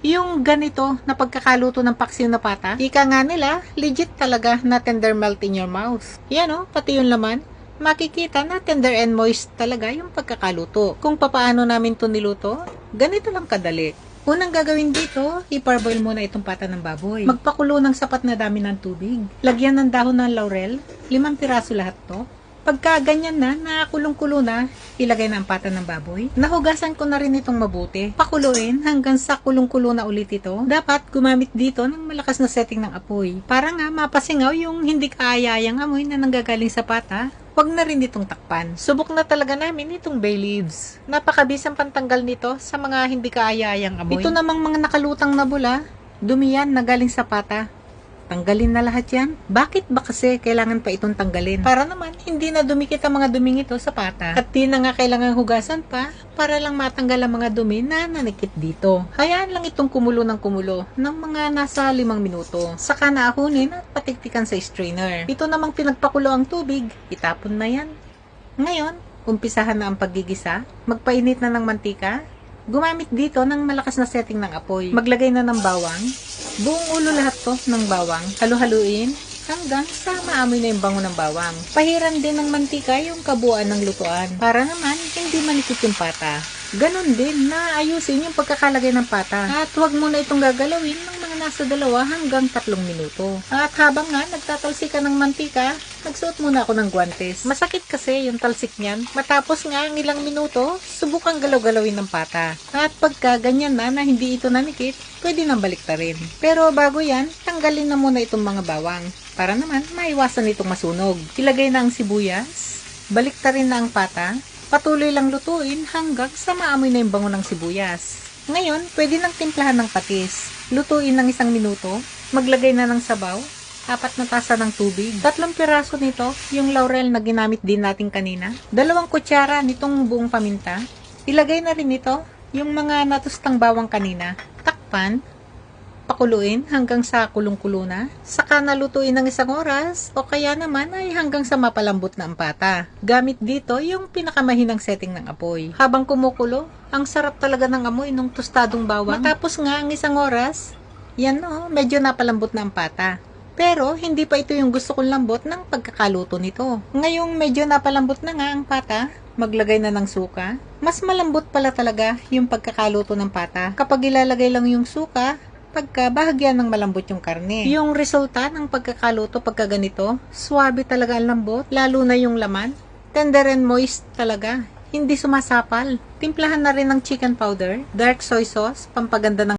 yung ganito na pagkakaluto ng paksiw na pata, ika nga nila, legit talaga na tender melt in your mouth. Yan o, pati yung laman, makikita na tender and moist talaga yung pagkakaluto. Kung papaano namin to niluto, ganito lang kadali. Unang gagawin dito, iparboil muna itong pata ng baboy. Magpakulo ng sapat na dami ng tubig. Lagyan ng dahon ng laurel, limang piraso lahat to. Pagka ganyan na, nakakulong-kulo na, ilagay na ang pata ng baboy. Nahugasan ko na rin itong mabuti. Pakuluin hanggang sa kulong-kulo na ulit ito. Dapat gumamit dito ng malakas na setting ng apoy. Para nga mapasingaw yung hindi kaayayang amoy na nanggagaling sa pata. Huwag na rin itong takpan. Subok na talaga namin itong bay leaves. Napakabisang pantanggal nito sa mga hindi kaayayang amoy. Ito namang mga nakalutang na bula, dumi yan na galing sa pata. Tanggalin na lahat yan? Bakit ba kasi kailangan pa itong tanggalin? Para naman, hindi na dumikit ang mga duming ito sa pata. At di na nga kailangan hugasan pa para lang matanggal ang mga dumi na nanikit dito. Hayaan lang itong kumulo ng kumulo ng mga nasa limang minuto. Saka na akunin at patiktikan sa strainer. Ito namang pinagpakulo ang tubig, itapon na yan. Ngayon, umpisahan na ang paggigisa. Magpainit na ng mantika. Gumamit dito ng malakas na setting ng apoy. Maglagay na ng bawang. Buong ulo lahat to ng bawang. Halu-haluin hanggang sa maamoy na yung bango ng bawang. Pahiran din ng mantika yung kabuuan ng lutuan para naman hindi manikit yung pata. Ganon din na ayusin yung pagkakalagay ng pata. At huwag mo na itong gagalawin nasa dalawa hanggang tatlong minuto. At habang nga nagtatalsik ka ng mantika, nagsuot muna ako ng guantes. Masakit kasi yung talsik niyan. Matapos nga ang ilang minuto, subukang galaw-galawin ng pata. At pagka ganyan na na hindi ito nanikit, pwede nang balik rin. Pero bago yan, tanggalin na muna itong mga bawang para naman maiwasan itong masunog. Ilagay na ang sibuyas, balik rin na ang pata, patuloy lang lutuin hanggang sa maamoy na yung bango ng sibuyas. Ngayon, pwede nang timplahan ng patis. Lutuin ng isang minuto, maglagay na ng sabaw, apat na tasa ng tubig, tatlong piraso nito, yung laurel na ginamit din natin kanina, dalawang kutsara nitong buong paminta, ilagay na rin ito, yung mga natustang bawang kanina, takpan, pakuluin hanggang sa kulong-kulo na, saka nalutuin ng isang oras, o kaya naman ay hanggang sa mapalambot na ang pata. Gamit dito yung pinakamahinang setting ng apoy. Habang kumukulo, ang sarap talaga ng amoy ng tostadong bawang. Matapos nga ang isang oras, yan no, medyo napalambot na ang pata. Pero, hindi pa ito yung gusto kong lambot ng pagkakaluto nito. Ngayong medyo napalambot na nga ang pata, maglagay na ng suka. Mas malambot pala talaga yung pagkakaluto ng pata. Kapag ilalagay lang yung suka, pagka bahagyan ng malambot yung karne. Yung resulta ng pagkakaluto pagka ganito, swabe talaga ang lambot, lalo na yung laman. Tender and moist talaga. Hindi sumasapal. Timplahan na rin ng chicken powder, dark soy sauce, pampaganda ng